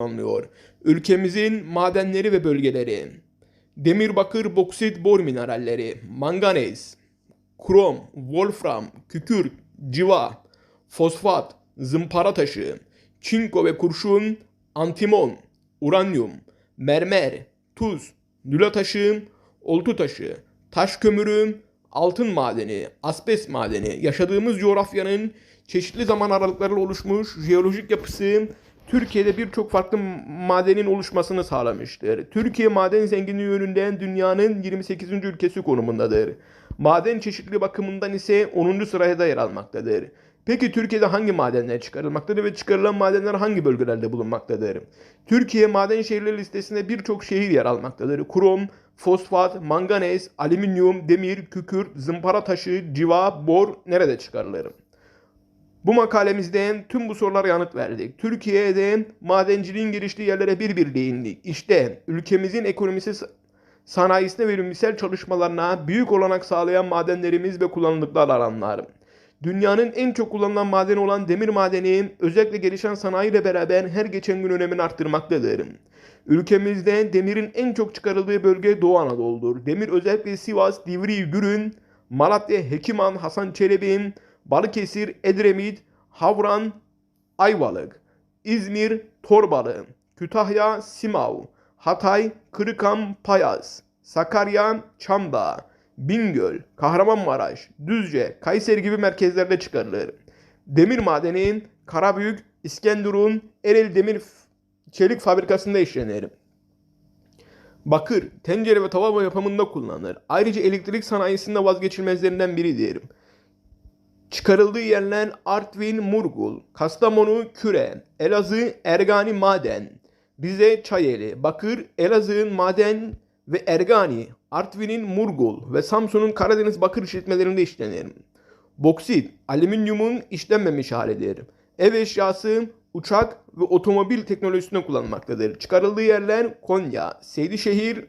anlıyor. Ülkemizin madenleri ve bölgeleri. Demir, bakır, boksit, bor mineralleri, manganez, krom, wolfram, kükürt, civa, fosfat, zımpara taşı, çinko ve kurşun, antimon, uranyum, mermer, tuz, nüla taşı, oltu taşı, taş kömürü, altın madeni, asbest madeni, yaşadığımız coğrafyanın çeşitli zaman aralıklarıyla oluşmuş jeolojik yapısı Türkiye'de birçok farklı madenin oluşmasını sağlamıştır. Türkiye maden zenginliği yönünden dünyanın 28. ülkesi konumundadır. Maden çeşitliliği bakımından ise 10. sıraya da yer almaktadır. Peki Türkiye'de hangi madenler çıkarılmaktadır ve çıkarılan madenler hangi bölgelerde bulunmaktadır? Türkiye maden şehirleri listesinde birçok şehir yer almaktadır. Krom, fosfat, manganez, alüminyum, demir, kükürt, zımpara taşı, civa, bor nerede çıkarılır? Bu makalemizde tüm bu sorulara yanıt verdik. Türkiye'de madenciliğin geliştiği yerlere bir bir değindik. İşte ülkemizin ekonomisi sanayisine ve ürünmesel çalışmalarına büyük olanak sağlayan madenlerimiz ve kullanıldıkları alanlar. Dünyanın en çok kullanılan madeni olan demir madeni özellikle gelişen sanayiyle beraber her geçen gün önemini arttırmaktadır. Ülkemizde demirin en çok çıkarıldığı bölge Doğu Anadolu'dur. Demir özellikle Sivas, Divri, Gürün, Malatya, Hekiman, Hasan Çelebi, Balıkesir, Edremit, Havran, Ayvalık, İzmir, Torbalı, Kütahya, Simav, Hatay, Kırıkhan, Payas, Sakarya, Çamdağ, Bingöl, Kahramanmaraş, Düzce, Kayseri gibi merkezlerde çıkarılır. Demir madeni Karabük, İskenderun, Erel Demir Çelik Fabrikası'nda işlenir. Bakır, tencere ve tava yapımında kullanılır. Ayrıca elektrik sanayisinde vazgeçilmezlerinden biridir. Çıkarıldığı yerler Artvin, Murgul, Kastamonu, Küre, Elazığ, Ergani Maden, Rize, Çayeli, Bakır, Elazığ'ın Maden ve Ergani, Artvin'in Murgul ve Samsun'un Karadeniz bakır işletmelerinde işlenir. Boksit, alüminyumun işlenmemiş halidir. Ev eşyası, uçak ve otomobil teknolojisinde kullanılmaktadır. Çıkarıldığı yerler Konya, Seydişehir,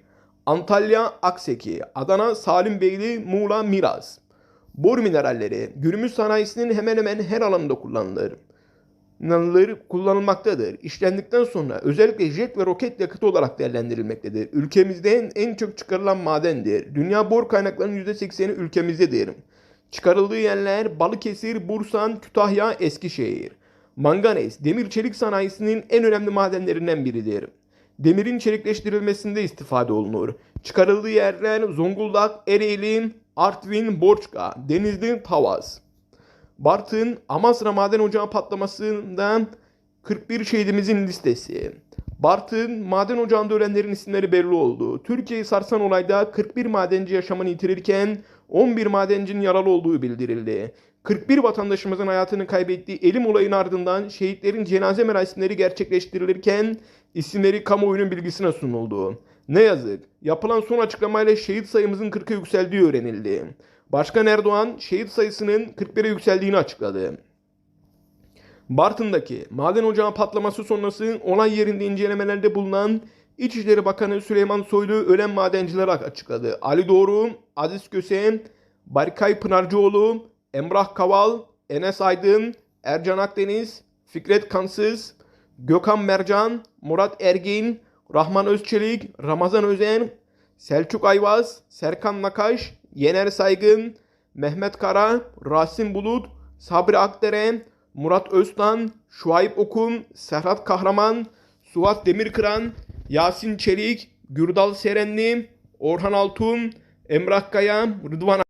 Antalya, Akseki, Adana, Salimbeyli, Muğla, Miraz. Bor mineralleri günümüz sanayisinin hemen hemen her alanında kullanılır. Kullanılmaktadır. İşlendikten sonra özellikle jet ve roket yakıtı olarak değerlendirilmektedir. Ülkemizde en çok çıkarılan madendir. Dünya bor kaynaklarının %80'i ülkemizdedir. Çıkarıldığı yerler Balıkesir, Bursan, Kütahya, Eskişehir. Manganez, demir çelik sanayisinin en önemli madenlerinden biridir. Demirin çelikleştirilmesinde istifade olunur. Çıkarıldığı yerler Zonguldak, Ereğli, Artvin, Borçka, Denizli, Tavas. Bartın Amasra Maden Ocağı patlamasından 41 şehidimizin listesi. Bartın maden ocağında ölenlerin isimleri belli oldu. Türkiye'yi sarsan olayda 41 madenci yaşamını yitirirken 11 madencinin yaralı olduğu bildirildi. 41 vatandaşımızın hayatını kaybettiği elim olayın ardından şehitlerin cenaze merasimleri gerçekleştirilirken isimleri kamuoyunun bilgisine sunuldu. Ne yazık yapılan son açıklamayla şehit sayımızın 40'a yükseldiği öğrenildi. Başkan Erdoğan şehit sayısının 41'e yükseldiğini açıkladı. Bartın'daki maden ocağı patlaması sonrası olay yerinde incelemelerde bulunan İçişleri Bakanı Süleyman Soylu ölen madencileri açıkladı. Ali Doğru, Aziz Köse, Barikay Pınarcıoğlu, Emrah Kaval, Enes Aydın, Ercan Akdeniz, Fikret Kansız, Gökhan Mercan, Murat Ergin, Rahman Özçelik, Ramazan Özen, Selçuk Ayvaz, Serkan Nakaş, Yener Saygın, Mehmet Kara, Rasim Bulut, Sabri Akdere, Murat Öztan, Şuayb Okun, Serhat Kahraman, Suat Demirkıran, Yasin Çelik, Gürdal Serenli, Orhan Altun, Emrah Kaya, Rıdvan